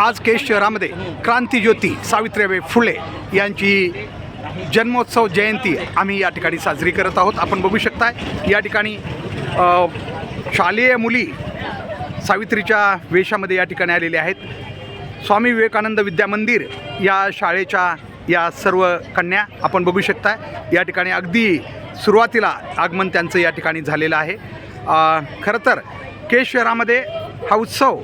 आज केश शहरामध्ये क्रांतीज्योती सावित्रीबाई फुले यांची जन्मोत्सव जयंती आम्ही या ठिकाणी साजरी करत आहोत. आपण बघू शकताय या ठिकाणी शालेय मुली सावित्रीच्या वेशामध्ये या ठिकाणी आलेल्या आहेत. स्वामी विवेकानंद विद्या मंदिर या शाळेच्या या सर्व कन्या आपण बघू शकताय. या ठिकाणी अगदी सुरुवातीला आगमन त्यांचं या ठिकाणी झालेलं आहे. खरं तर केश शहरामध्ये हा उत्सव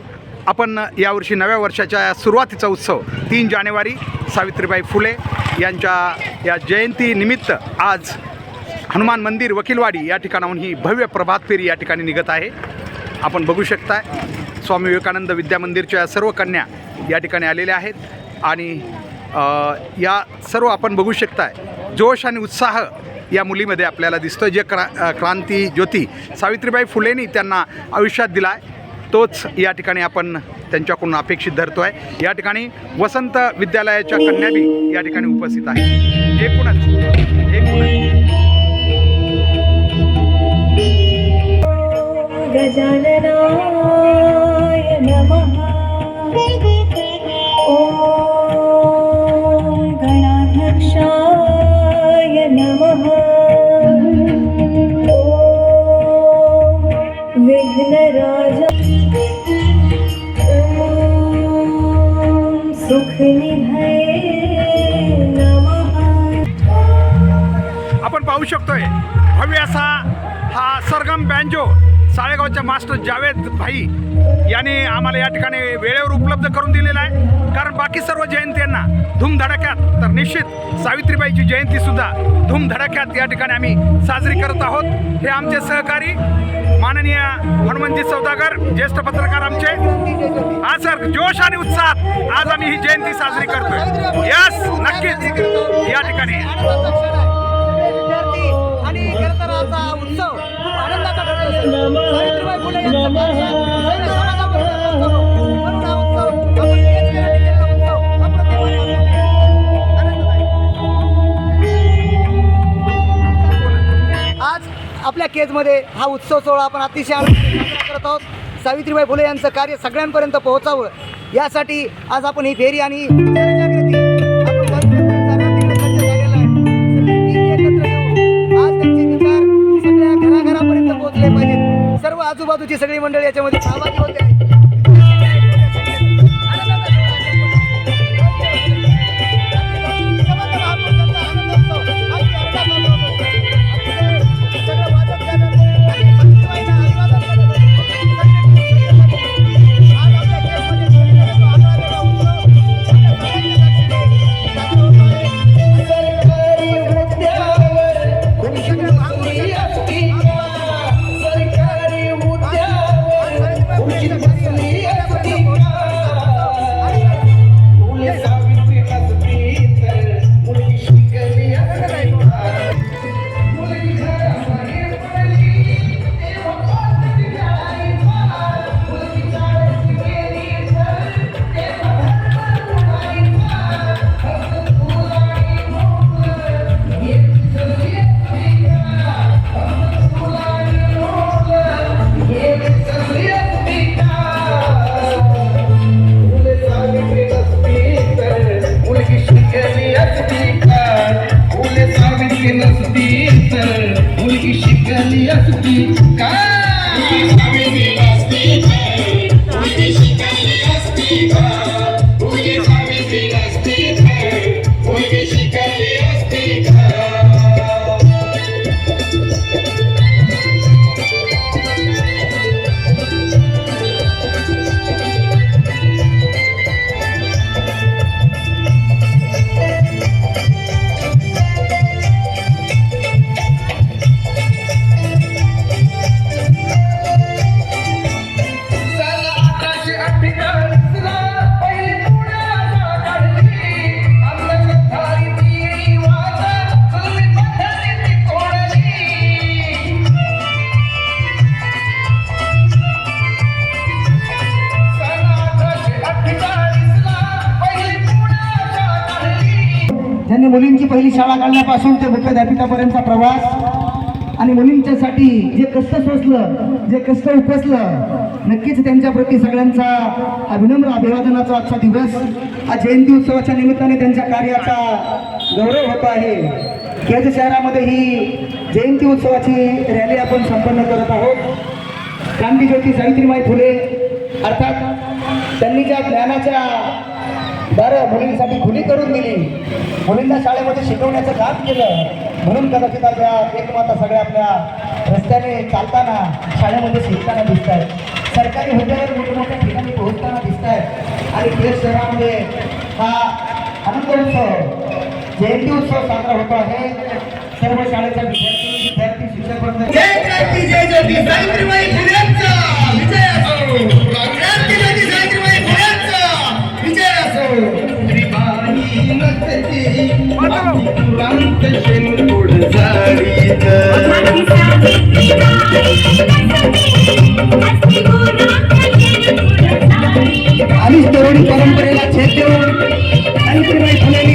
आपण यावर्षी नव्या वर्षाच्या या सुरुवातीचा उत्सव तीन जानेवारी सावित्रीबाई फुले यांच्या या जयंतीनिमित्त आज हनुमान मंदिर वकीलवाडी या ठिकाणाहून ही भव्य प्रभात फेरी या ठिकाणी निघत आहे. आपण बघू शकताय स्वामी विवेकानंद विद्यामंदिरच्या सर्व कन्या या ठिकाणी आलेल्या आहेत आणि या सर्व आपण बघू शकताय जोश आणि उत्साह या मुलीमध्ये आपल्याला दिसतो जे क्रा क्रांती ज्योती सावित्रीबाई फुलेंनी त्यांना आयुष्यात दिला आहे तोच या ठिकाणी आपण त्यांच्याकडून अपेक्षित धरतो आहे या ठिकाणी वसंत विद्यालयाच्या कन्या बी या ठिकाणी उपस्थित आहे एकूणच एकूणच पाहू शकतोय. भव्य असा हा सरगम बँजो साळेगावच्या मास्टर जावेद भाई यांनी आम्हाला या ठिकाणी वेळेवर उपलब्ध करून दिलेला आहे. कारण बाकी सर्व जयंत्यांना धूमधडाक्यात तर निश्चित सावित्रीबाईची जयंतीसुद्धा धूमधडाक्यात या ठिकाणी आम्ही साजरी करत आहोत. हे आमचे सहकारी माननीय हनुमंतजी सौदागर ज्येष्ठ पत्रकार आमचे. हा सर जोश आणि उत्साहात आज आम्ही ही जयंती साजरी करतोय. यस नक्कीच. या आपल्या केजमध्ये हा उत्सव सोहळा आपण अतिशय करत आहोत. सावित्रीबाई फुले यांचं कार्य सगळ्यांपर्यंत पोहोचावं. यासाठी आज आपण ही फेरी आणि आजूबाजूची सगळी मंडळी याच्यामध्ये. सहभागी होत मुलींची शाळा घालण्यापासून ते मुख्याध्यापिकापर्यंतचा प्रवास आणि मुलींच्यासाठी जे कष्ट सोसलं जे कष्ट उपसलं नक्कीच त्यांच्याप्रती सगळ्यांचा हा अभिवादनाचा आजचा दिवस हा जयंती उत्सवाच्या निमित्ताने त्यांच्या कार्याचा गौरव होत आहे. केज शहरामध्ये ही जयंती उत्सवाची रॅली आपण संपन्न करत आहोत. क्रांतीज्योती सावित्रीबाई फुले अर्थात त्यांनी ज्या ज्ञानाच्या बरं मुलींसाठी खुली करून दिली. मुलींना शाळेमध्ये शिकवण्याचं काम केलं. म्हणून कदाचित आपल्या एकमाता सगळ्या आपल्या रस्त्याने चालताना शाळेमध्ये शिकताना दिसत आहेत सरकारी हुद्द्यावर मोठमोठ्या ठिकाणी पोहोचताना दिसत आहेत आणि केस शहरामध्ये हा आनंदोत्सव जयंती उत्सव साजरा होतो आहे. सर्व शाळेच्या विद्यार्थी विद्यार्थी शिक्षक वर्ग. श्रीबाई नसती तुरांत शेणकोड झाडीत आणि तरुणी परंपरेला छेद देऊन सावित्रीबाई फुलेंनी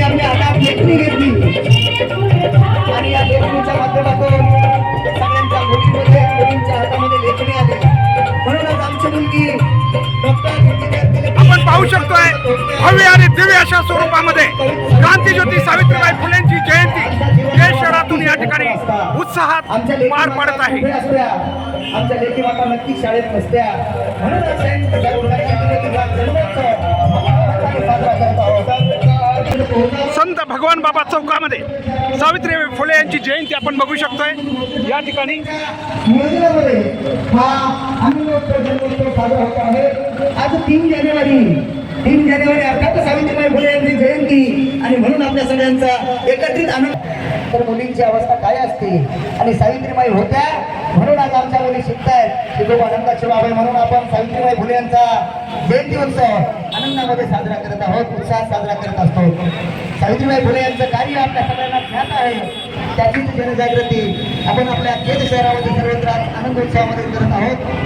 पाहू शकतोय. भव्य आणि दिव्य अशा स्वरूपामध्ये क्रांतीज्योती सावित्रीबाई फुलेंची जयंती देश शहरातून या ठिकाणी उत्साहात पार पडत आहे. कुठे असत्या आमच्या लेकी माता नक्की शाळेत नसत्या म्हणूनच जयंती जन्मोत्सव साजरा करत आहोत संत भगवान बाबा चौकामध्ये सावित्रीबाई फुले यांची जयंती आपण बघू शकतोय. या ठिकाणी हा साजरा होत आहे. आज तीन जानेवारी. तीन जानेवारी अर्थात सावित्रीबाई फुले यांची जयंती. आणि म्हणून आपल्या सगळ्यांचा एकत्रित आनंद. तर मुलींची अवस्था काय असते? आणि सावित्रीबाई होत्या म्हणून आज आमच्या मुली शिकतायत. की खूप आनंदाची बाब आहे. म्हणून आपण सावित्रीबाई फुले यांचा जयंती उत्सव आनंदामध्ये साजरा करत आहोत उत्साहात साजरा करत असतो. सावित्रीबाई फुले यांचं कार्य आपल्या सगळ्यांना ज्ञात आहे. त्याचीच जनजागृती आपण आपल्या केज शहरामध्ये सर्वत्र आनंद उत्सवामध्ये करत आहोत.